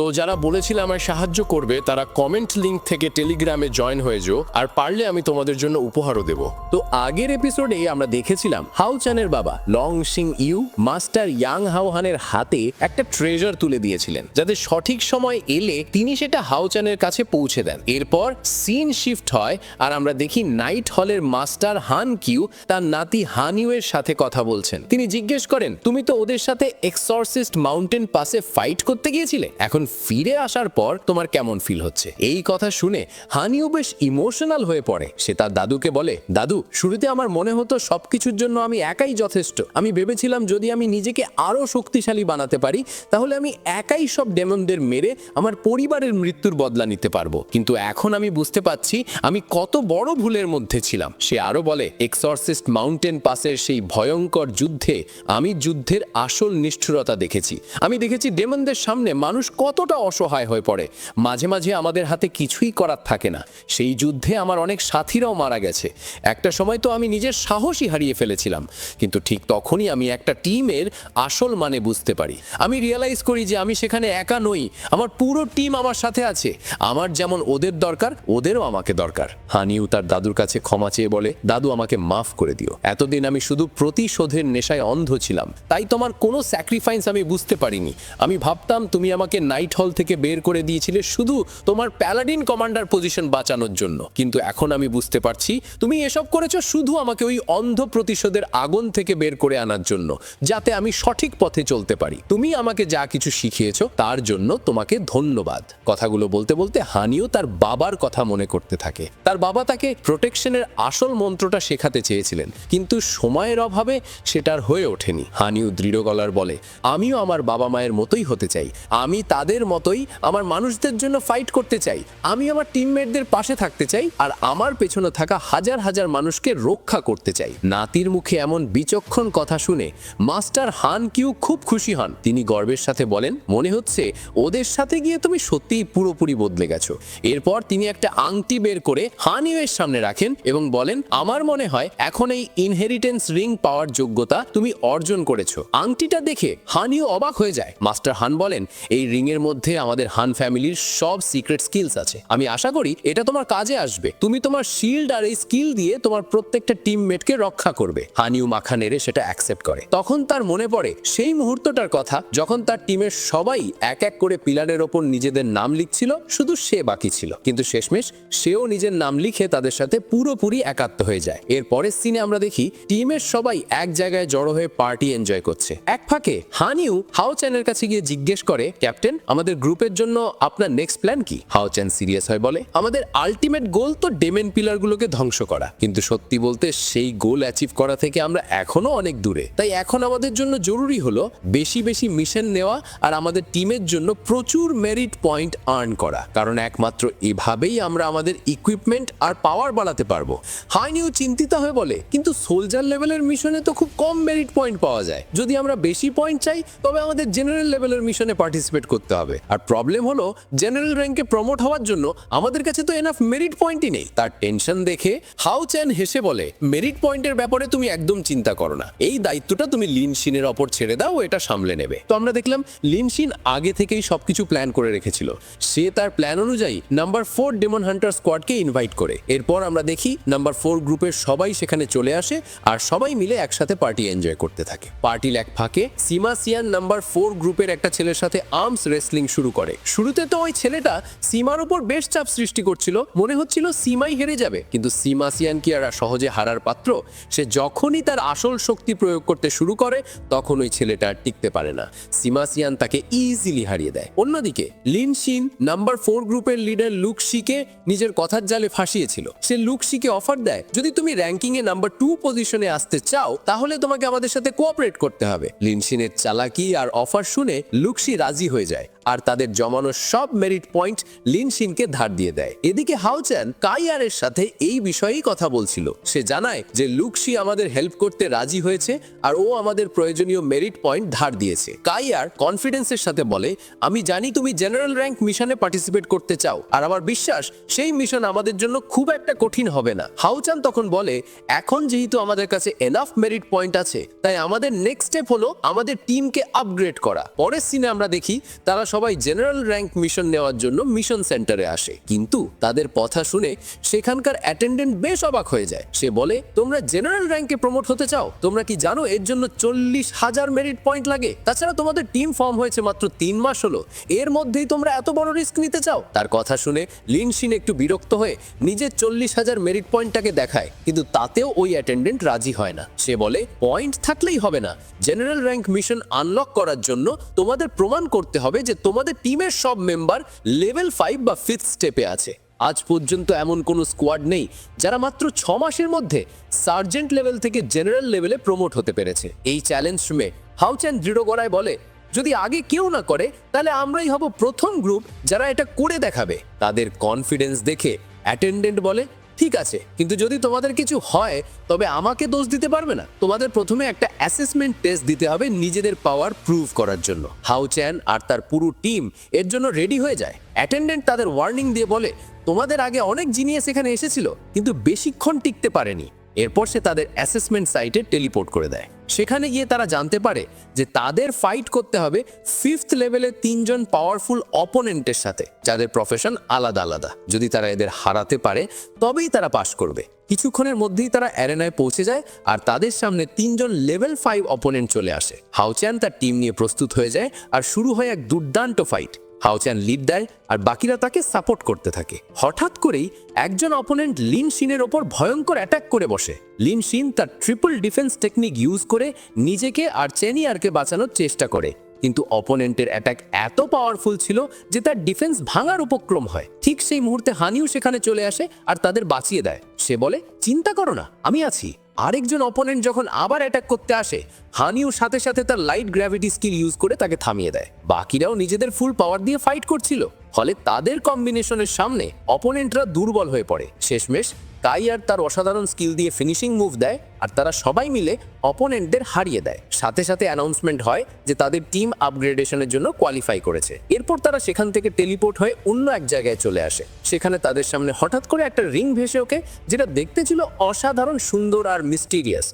তো যারা বলেছিল আমায় সাহায্য করবে, তারা কমেন্ট লিংক থেকে টেলিগ্রামে জয়েন হয়ে যাও, আর পারলে আমি তোমাদের জন্য উপহারও দেব। তো আগের এপিসোডে আমরা দেখেছিলাম হাউচানের বাবা Long Sing Yu, master Yang হাওহানের হাতে একটা ট্রেজার তুলে দিয়েছিলেন, যাতে সঠিক সময় এলে তিনি সেটা হাউচানের কাছে পৌঁছে দেন। এরপর সিন শিফট হয়, আর আমরা দেখি নাইট হলের মাস্টার হান কিউ, তার নাতি হান হানিউয়ের সাথে কথা বলছেন। তিনি জিজ্ঞেস করেন, তুমি তো ওদের সাথে এক্সরসিস্ট মাউন্টেন পাসে ফাইট করতে গিয়েছিলে? এখন ফিরে আসার পর তোমার কেমন ফিল হচ্ছে? এই কথা শুনে হানিও বেশ ইমোশনাল হয়ে পড়ে। সে তার দাদুকে বলে, দাদু, শুরুতে আমার মনে হতো সবকিছুর জন্য আমি একাই যথেষ্ট। আমি ভেবেছিলাম যদি আমি নিজেকে আরও শক্তিশালী বানাতে পারি, তাহলে আমি একাই সব ডেমনদের মেরে আমার পরিবারের মৃত্যুর বদলা নিতে পারব। কিন্তু এখন আমি বুঝতে পারছি আমি কত বড় ভুলের মধ্যে ছিলাম। সে আরও বলে এক্সরসিস্ট মাউন্টেন পাসের সেই ভয়ঙ্কর যুদ্ধে আমি যুদ্ধের আসল নিষ্ঠুরতা দেখেছি। আমি দেখেছি ডেমনদের সামনে মানুষ কতটা অসহায় হয়ে পড়ে। মাঝে মাঝে আমাদের হাতে কিছুই করার থাকে না। সেই যুদ্ধে আমার অনেক সাথীরাও মারা গেছে। একটা সময় তো আমি নিজের সাহসই হারিয়ে ফেলেছিলাম। কিন্তু ঠিক তখনই আমি একটা টিমের আসল মানে বুঝতে পারি। আমি রিয়েলাইজ করি যে আমি সেখানে একা নই। আমার পুরো টিম আমার সাথে আছে। আমার যেমন ওদের দরকার, ওদেরও আমাকে দরকার। হানিউ তার দাদুর কাছে ক্ষমা চেয়ে বলে, দাদু, আমাকে মাফ করে দিও। এতদিন আমি শুধু প্রতিশোধের নেশায় অন্ধ ছিলাম। তাই তোমার কোনো স্যাক্রিফাইস আমি বুঝতে পারিনি। আমি ভাবতাম তুমি আমাকে নাইট হল থেকে বের করে দিয়েছিলে শুধু তোমার প্যালাডিন কমান্ডার পজিশন বাঁচানোর জন্য। কিন্তু এখন আমি বুঝতে পারছি তুমি এসব করেছ শুধু আমাকে ওই অন্ধ প্রতিশোধের আগুন থেকে বের করে আনার জন্য, যাতে আমি সঠিক পথে চলতে পারি। তুমি আমাকে যা কিছু শিখিয়েছো তার জন্য তোমাকে ধন্যবাদ। কথাগুলো বলতে বলতে হানিও তার বাবার কথা মনে করতে থাকে। তার বাবা তাকে প্রোটেকশনের আসল মন্ত্রটা শেখাতে চেয়েছিলেন, কিন্তু সময়ের অভাবে সেটার হয়ে ওঠেনি। হানিও দৃঢ় গলার বলে, আমিও আমার বাবা মায়ের মতোই হতে চাই। আমি তাদের মতোই আমার মানুষদের জন্য ফাইট করতে চাই। আমি আমার টিমমেটদের পাশে থাকতে চাই আর আমার পেছনে থাকা হাজার হাজার মানুষকে রক্ষা করতে চাই। নাতির মুখে এমন বিচক্ষণ কথা শুনে মাস্টার হান কিউ খুব খুশি হন। তিনি গর্বের সাথে বলেন, মনে হচ্ছে ওদের সাথে গিয়ে তুমি সত্যিই পুরোপুরি বদলে গেছো। এরপর তিনি একটা আংটি বের করে হানিউয়ের সামনে রাখেন এবং বলেন, আমার মনে হয় এখন এই ইনহেরিটেন্স রিং পাওয়ার যোগ্যতা তুমি অর্জন করেছ। আংটিটা দেখে হানিও অবাক হয়ে যায়। মাস্টার হান বলেন, এই রিং এর মধ্যে আমাদের হান ফ্যামিলির সব সিক্রেট স্কিলস আছে। আমি আশা করি এটা তোমার কাজে আসবে। তুমি তোমার শিল্ড আর এই স্কিল দিয়ে তোমার প্রত্যেকটা টিমমেটকে রক্ষা করবে। হানিউ মাখা নেড়ে সেটা অ্যাকসেপ্ট করে। তখন তার মনে পড়ে সেই মুহূর্তটার কথা, যখন তার টিমের সবাই এক এক করে পিলারের ওপর নিজেদের নাম লিখছিল, শুধু সে বাকি ছিল। কিন্তু শেষমেশ সেও নিজের নাম লিখে তাদের সাথে পুরোপুরি একাত্ম হয়ে যায়। এর পরের সিনে আমরা দেখি টিমের সবাই এক জায়গায় জড়ো হয়ে পার্টি এনজয় করছে। এক ফাঁকে হানিউ হাও চ্যানের কাছে গিয়ে জিজ্ঞেস করে ক্যাপ্টেন আমাদের গ্রুপের জন্য আপনার নেক্সট প্ল্যান কি? হাও চ্যান সিরিয়াস হয় বলে? আমাদের আলটিমেট গোল তো ডেমেন পিলারগুলোকে ধ্বংস করা। কিন্তু সত্যি বলতে সেই গোল অ্যাচিভ করা থেকে আমরা এখনও অনেক দূরে। তাই এখন আমাদের জন্য জরুরি হলো বেশি বেশি মিশন নেওয়া আর আমাদের টিমের জন্য প্রচুর মেরিট পয়েন্ট আর্ন করা। কারণ একমাত্র এভাবেই আমরা আমাদের ইকুইপমেন্ট আর পাওয়ার বাড়াতে পারব। হাইনিউ চিন্তিত হয়ে বলে, কিন্তু সোলজার লেভেলের মিশনে তো খুব কম মেরিট পয়েন্ট পাওয়া যায়। যদি আমরা বেশি পয়েন্ট চাই, তবে আমাদের জেনারেল লেভেলের মিশনে পার্টিসিপেট করতে হবে আর প্রবলেম হলো জেনারেল র্যাঙ্কে প্রমোট হওয়ার জন্য আমাদের কাছে তো এনাফ মেরিট পয়েন্টই নেই। তার টেনশন দেখে হাউ চ্যান হেসে বলে মেরিট পয়েন্টের ব্যাপারে তুমি একদম চিন্তা করো না। এই দায়িত্বটা তুমি লিনশিনের ওপর ছেড়ে দাও, এটা সামলে নেবে। তো আমরা দেখলাম লিনশিন আগে থেকেই সবকিছু প্ল্যান করে রেখেছিল। সে তার প্ল্যান অনুযায়ী নাম্বার ফোর ডেমন হান্টার স্কোয়াডকে ইনভাইট করে। এরপর আমরা দেখি নাম্বার ফোর গ্রুপের সবাই সেখানে চলে আসে আর সবাই মিলে একসাথে পার্টি এনজয় করতে থাকে। পার্টির এক ফাঁকে সিমা সিয়ান নাম্বার ফোর গ্রুপের একটা ছেলের সাথে আর্মস রেসলিং শুরু করে। শুরুতে তো ওই ছেলেটা সীমার উপর বেশ চাপ সৃষ্টি করছিল, মনে হচ্ছিল সীমাই হেরে যাবে। কিন্তু সীমা সিয়ান কি সহজে হারার পাত্র? সে যখনই তার আসল শক্তি প্রয়োগ করতে শুরু করে, তখন ওই ছেলেটা আর টিকতে পারে না। সীমা সিয়ান তাকে ইজিলি হারিয়ে দেয়। অন্যদিকে লিন শিন নাম্বার ফোর গ্রুপের লিডার লুকশিকে নিজের কথার জালে ফাঁসিয়েছিল। সে লুকশিকে অফার দেয়, যদি তুমি র্যাঙ্কিং এ নাম্বার টু পজিশনে আসতে চাও, তাহলে তোমাকে আমাদের সাথে কোঅপারেট করতে হবে। লিনশিনের চালাকি আর অফার শুনে লুকশি রাজি হয়ে যায়। আর তাদের জমানো সব মেরিট পয়েন্ট লিনশিনকে ধার দিয়ে দেয়। এদিকে হাউচ্যান কাইয়ারের সাথে এই বিষয়েই কথা বলছিল। সে জানায় যে লুকশি আমাদের হেল্প করতে রাজি হয়েছে আর ও আমাদের প্রয়োজনীয় মেরিট পয়েন্ট ধার দিয়েছে। কাইয়ার কনফিডেন্সের সাথে বলে, আমি জানি তুমি জেনারেল র্যাঙ্ক মিশনে পার্টিসিপেট করতে চাও, আর আমার বিশ্বাস সেই মিশন আমাদের জন্য খুব একটা কঠিন হবে না। হাউচান তখন বলে, এখন যেহেতু আমাদের কাছে এনাফ মেরিট পয়েন্ট আছে, তাই আমাদের নেক্সট স্টেপ হলো আমাদের টিমকে আপগ্রেড করা। পরের সিনে আমরা দেখি, তারা সবাই সবাই জেনারেল র্যাঙ্ক মিশন নেওয়ার জন্য মিশন সেন্টারে আসে। কিন্তু তাদের কথা শুনে সেখানকার অ্যাটেন্ডেন্ট বেশ অবাক হয়ে যায়। সে বলে, তোমরা জেনারেল র্যাঙ্কে প্রমোট হতে চাও? তোমরা কি জানো এর জন্য চল্লিশ হাজার মেরিট পয়েন্ট লাগে? তাছাড়া তোমাদের টিম ফর্ম হয়েছে মাত্র তিন মাস হলো। এর মধ্যেই তোমরা এত বড় রিস্ক নিতে চাও? তার কথা শুনে লিনশিন একটু বিরক্ত হয়ে নিজের চল্লিশ হাজার মেরিট পয়েন্টটাকে দেখায়। কিন্তু তাতেও ওই অ্যাটেন্ডেন্ট রাজি হয় না। সে বলে, পয়েন্ট থাকলেই হবে না। জেনারেল র্যাঙ্ক মিশন আনলক করার জন্য তোমাদের প্রমাণ করতে হবে যে তোমাদের টিমের সব মেম্বার লেভেল ফাইভ বা ফিফথ স্টেপে আছে। আজ পর্যন্ত এমন কোনো স্কোয়াড নেই যারা মাত্র ছ মাসের মধ্যে সার্জেন্ট লেভেল থেকে জেনারেল লেভেলে প্রমোট হতে পেরেছে। এই চ্যালেঞ্জ শুনে হাউচ্যান দৃঢ় গড়ায় বলে, যদি আগে কেউ না করে, তাহলে আমরাই হব প্রথম গ্রুপ যারা এটা করে দেখাবে। তাদের কনফিডেন্স দেখে অ্যাটেন্ডেন্ট বলে ঠিক আছে, কিন্তু যদি তোমাদের কিছু হয়, তবে আমাকে দোষ দিতে পারবে না। তোমাদের প্রথমে একটা অ্যাসেসমেন্ট টেস্ট দিতে হবে নিজেদের পাওয়ার প্রুভ করার জন্য। হাউ চ্যান আর তার পুরো টিম এর জন্য রেডি হয়ে যায়। অ্যাটেন্ডেন্ট তাদের ওয়ার্নিং দিয়ে বলে, তোমাদের আগে অনেক জিনিয়াস এখানে এসেছিল, কিন্তু বেশিক্ষণ টিকতে পারেনি। এরপর সে তাদের অ্যাসেসমেন্ট সাইটে টেলিপোর্ট করে দেয়। সেখানে গিয়ে তারা জানতে পারে যে তাদের ফাইট করতে হবে ফিফথ লেভেলের তিনজন পাওয়ারফুল অপোনেন্টের সাথে, যাদের প্রফেশন আলাদা আলাদা। যদি তারা এদের হারাতে পারে, তবেই তারা পাশ করবে। কিছুক্ষণের মধ্যেই তারা অ্যারেনায় পৌঁছে যায় আর তাদের সামনে তিনজন লেভেল ফাইভ অপোনেন্ট চলে আসে। হাউচ্যান তার টিম নিয়ে প্রস্তুত হয়ে যায় আর শুরু হয় এক দুর্দান্ত ফাইট হাউচ্যান লিড দেয় আর বাকিরা তাকে সাপোর্ট করতে থাকে। হঠাৎ করেই একজন অপোনেন্ট লিন শিনের ওপর ভয়ঙ্কর অ্যাটাক করে বসে। লিন শিন তার ট্রিপল ডিফেন্স টেকনিক ইউজ করে নিজেকে আর চেনিয়ারকে বাঁচানোর চেষ্টা করে। কিন্তু অপোনেন্টের অ্যাটাক এত পাওয়ারফুল ছিল যে তার ডিফেন্স ভাঙার উপক্রম হয়। ঠিক সেই মুহূর্তে হানিও সেখানে চলে আসে আর তাদের বাঁচিয়ে দেয়। সে বলে, চিন্তা করো না, আমি আছি। আরেকজন অপোনেন্ট যখন আবার অ্যাটাক করতে আসে, হানিও সাথে সাথে তার লাইট গ্র্যাভিটি স্কিল ইউজ করে তাকে থামিয়ে দেয়। বাকিরাও নিজেদের ফুল পাওয়ার দিয়ে ফাইট করছিল। ফলে তাদের কম্বিনেশনের সামনে অপোনেন্টরা দুর্বল হয়ে পড়ে। শেষমেশ কাই আর তার অসাধারণ স্কিল দিয়ে ফিনিশিং মুভ দেয় আর তারা সবাই মিলে অপোনেন্টদের হারিয়ে দেয়। সাথে সাথে অ্যানাউন্সমেন্ট হয় যে তাদের টিম আপগ্রেডেশনের জন্য কোয়ালিফাই করেছে। এরপর তারা সেখান থেকে টেলিপোর্ট হয়ে অন্য এক জায়গায় চলে আসে। সেখানে তাদের সামনে হঠাৎ করে একটা রিং ভেসে ওকে যেটা দেখতে ছিল অসাধারণ, সুন্দর আর মিস্টিরিয়াস